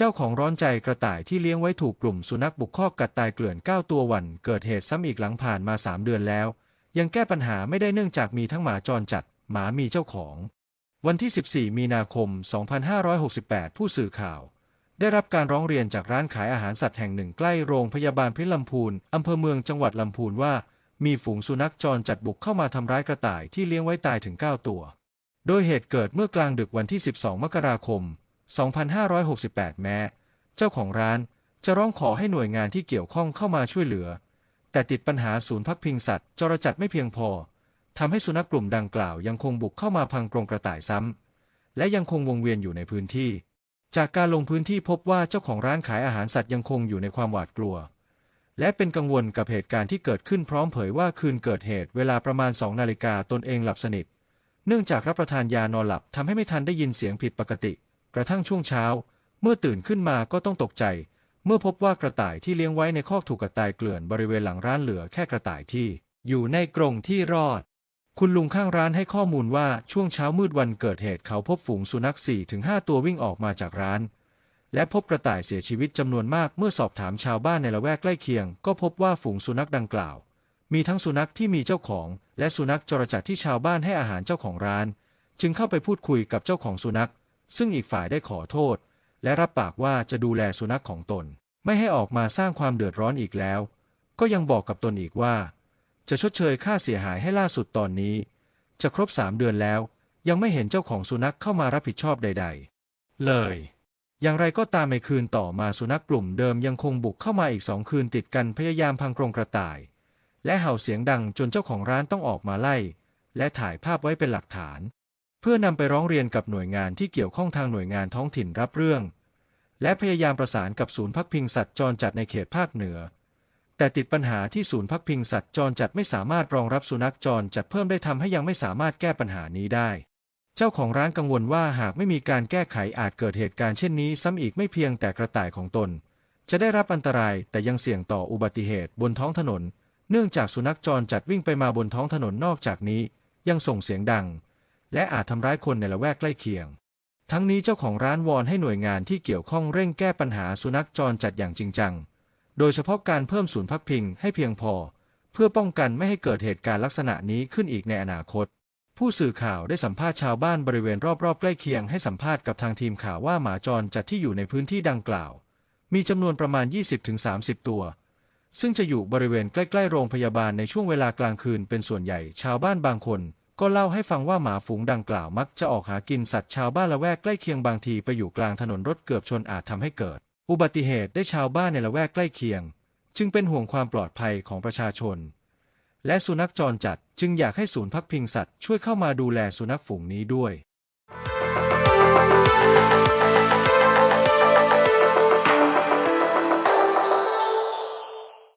เจ้าของร้อนใจกระต่ายที่เลี้ยงไว้ถูกกลุ่มสุนัขบุกคอกกัดตายเกลื่อน 9 ตัววัน เกิดเหตุซ้ำอีกหลังผ่านมา 3 เดือนแล้ว ยังแก้ปัญหาไม่ได้เนื่องจากมีทั้งหมาจรจัด หมามีเจ้าของ วันที่ 14 มีนาคม 2568 ผู้สื่อข่าว ได้รับการร้องเรียนจากร้านขายอาหารสัตว์แห่งหนึ่งใกล้โรงพยาบาลพิลำพูนอำเภอเมืองจังหวัดลำพูนว่า มีฝูงสุนัขจรจัดบุกเข้ามาทำร้ายกระต่ายที่เลี้ยงไว้ตายถึง 9 ตัว โดยเหตุเกิดเมื่อกลางดึกวันที่ 12 มกราคม 2568 แม้ เจ้าของร้านจะร้องขอให้หน่วยงานที่เกี่ยวข้องเข้ามาช่วยเหลือ แต่ติดปัญหาศูนย์พักพิงสัตว์จรจัดไม่เพียงพอทำให้สุนัขกลุ่มดังกล่าวยังคงบุกเข้ามาพังกรงกระต่ายซ้ำและยังคงวงเวียนอยู่ในพื้นที่ จากการลงพื้นที่พบว่าเจ้าของร้านขายอาหารสัตว์ยังคงอยู่ในความหวาดกลัว และเป็นกังวลกับเหตุการณ์ที่เกิดขึ้นพร้อมเผยว่าคืนเกิดเหตุเวลาประมาณสองนาฬิกาตนเองหลับสนิท เนื่องจากรับประทานยานอนหลับทำให้ไม่ทันได้ยินเสียงผิดปกติ กระทั่งช่วงเช้า เมื่อตื่นขึ้นมาก็ต้องตกใจ เมื่อพบว่ากระต่ายที่เลี้ยงไว้ในคอกถูกกระต่ายเกลื่อนบริเวณหลังร้านเหลือแค่กระต่ายที่ อยู่ในกรงที่รอด คุณลุงข้างร้านให้ข้อมูลว่าช่วงเช้ามืดวันเกิดเหตุเขาพบฝูงสุนัข4-5ตัววิ่งออกมาจากร้าน และพบกระต่ายเสียชีวิตจำนวนมากเมื่อสอบถามชาวบ้านในละแวกใกล้เคียง ก็พบว่าฝูงสุนัขดังกล่าว มีทั้งสุนัขที่มีเจ้าของ และสุนัขจรจัดที่ชาวบ้านให้อาหารเจ้าของร้าน จึงเข้าไปพูดคุยกับเจ้าของสุนัข ซึ่งอีกฝ่ายได้ขอโทษ และรับปากว่าจะดูแลสุนัขของตน ไม่ให้ออกมาสร้างความเดือดร้อนอีกแล้ว ก็ยังบอกกับตนอีกว่า จะชดเชยค่าเสียหายให้ล่าสุดตอนนี้ จะครบสามเดือนแล้ว ยังไม่เห็นเจ้าของสุนัขเข้ามารับผิดชอบใด ๆ เลย อย่างไรก็ตามในคืนต่อมาสุนัขกลุ่มเดิมยังคงบุกเข้ามาอีกสองคืนติดกันพยายามพังกรงกระต่าย และเห่าเสียงดังจนเจ้าของร้านต้องออกมาไล่ และถ่ายภาพไว้เป็นหลักฐาน เพื่อนำไปร้องเรียนกับหน่วยงานที่เกี่ยวข้องทางหน่วยงานท้องถิ่นรับเรื่อง และพยายามประสานกับศูนย์พักพิงสัตว์จรจัดในเขตภาคเหนือ แต่ติดปัญหาที่ศูนย์พักพิงสัตว์จรจัดไม่สามารถรองรับสุนัขจรจัดเพิ่มได้ทำให้ยังไม่สามารถแก้ปัญหานี้ได้ เจ้าของร้านกังวลว่าหากไม่มีการแก้ไขอาจเกิดเหตุการณ์เช่นนี้ซ้ำอีกไม่เพียงแต่กระต่ายของตน จะได้รับอันตรายแต่ยังเสี่ยงต่ออุบัติเหตุบนท้องถนน เนื่องจากสุนัขจรจัดวิ่งไปมาบนท้องถนนนอกจากนี้ ยังส่งเสียงดัง และอาจทำร้ายคนในละแวกใกล้เคียง ทั้งนี้เจ้าของร้านวอนให้หน่วยงานที่เกี่ยวข้องเร่งแก้ปัญหาสุนัขจรจัดอย่างจริงจัง โดยเฉพาะการเพิ่มศูนย์พักพิงให้เพียงพอ เพื่อป้องกันไม่ให้เกิดเหตุการณ์ลักษณะนี้ขึ้นอีกในอนาคต ผู้สื่อข่าวได้สัมภาษณ์ชาวบ้านบริเวณรอบๆใกล้เคียงให้สัมภาษณ์กับทางทีมข่าวว่าหมาจรจัดที่อยู่ในพื้นที่ดังกล่าว มีจำนวนประมาณ 20-30 ตัวซึ่งจะอยู่บริเวณใกล้ ๆ โรงพยาบาลในช่วงเวลากลางคืนเป็นส่วนใหญ่ ชาวบ้านบางคน ก็เล่าให้ฟังว่าหมาฝูงดังกล่าวมักจะออกหากินสัตว์ชาวบ้านละแวกใกล้เคียงบางทีไปอยู่กลางถนนรถเกือบชนอาจทำให้เกิด อุบัติเหตุได้ชาวบ้านในละแวกใกล้เคียง จึงเป็นห่วงความปลอดภัยของประชาชน และสุนัขจรจัดจึงอยากให้ศูนย์พักพิงสัตว์ช่วยเข้ามาดูแลสุนัขฝูงนี้ด้วย